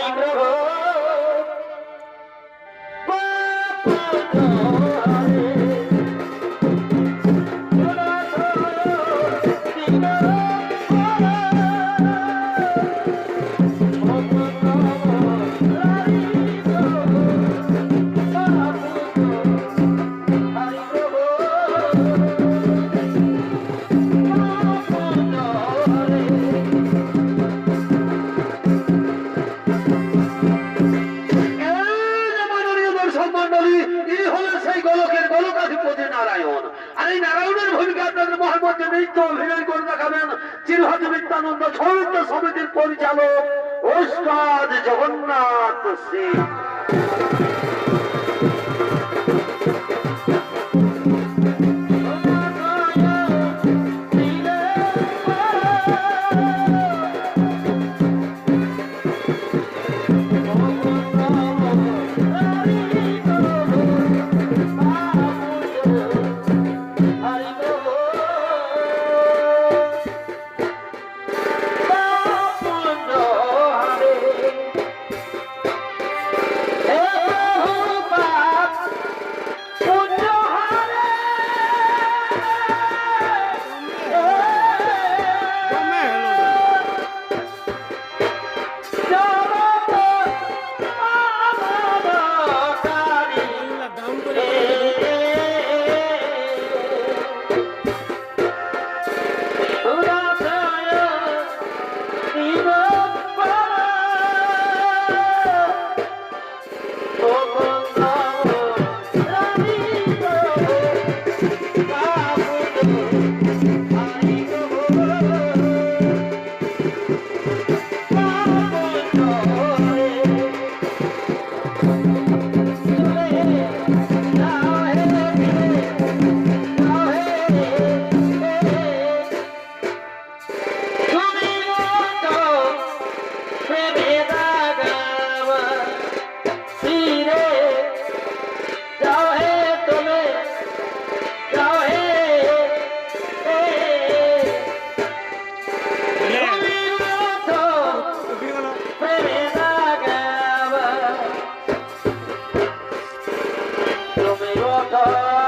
পারিব গো চিরহাজ বিদ্যানন্দ সাহিত্য সমিতির পরিচালক ওস্তাদ জগন্নাথ সিং। তুমি কথা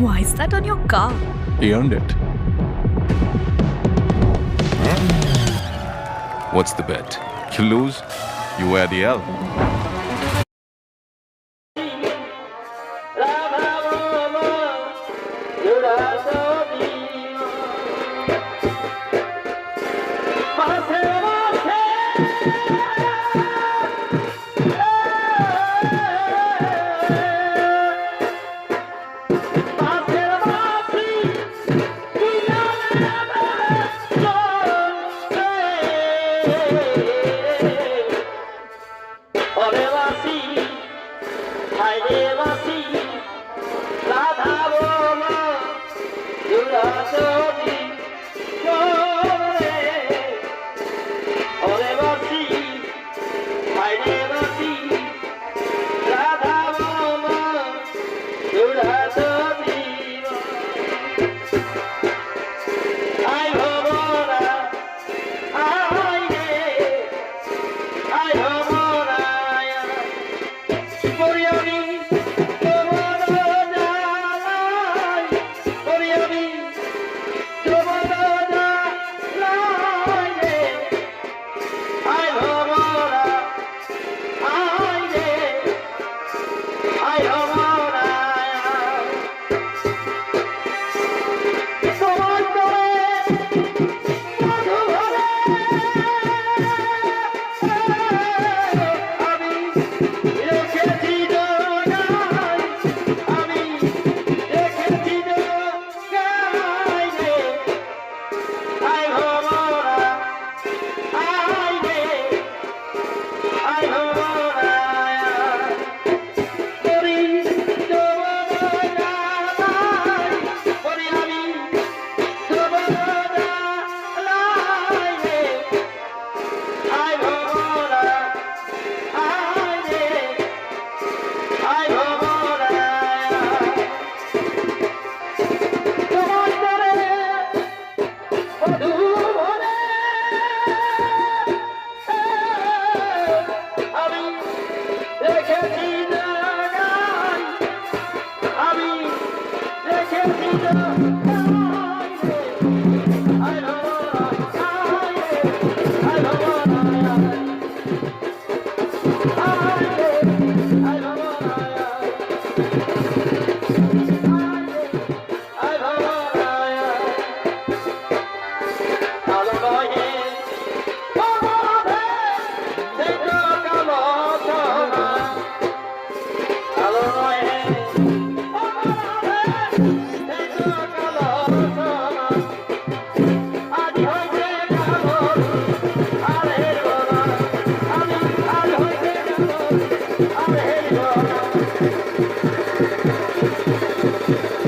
Why is that on your car? He earned it. What's the bet? You lose, you wear the L.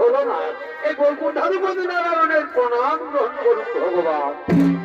হলো না। এই গল্প ঢালুপতি নারায়ণের প্রণাম গ্রহণ করুন ভগবান।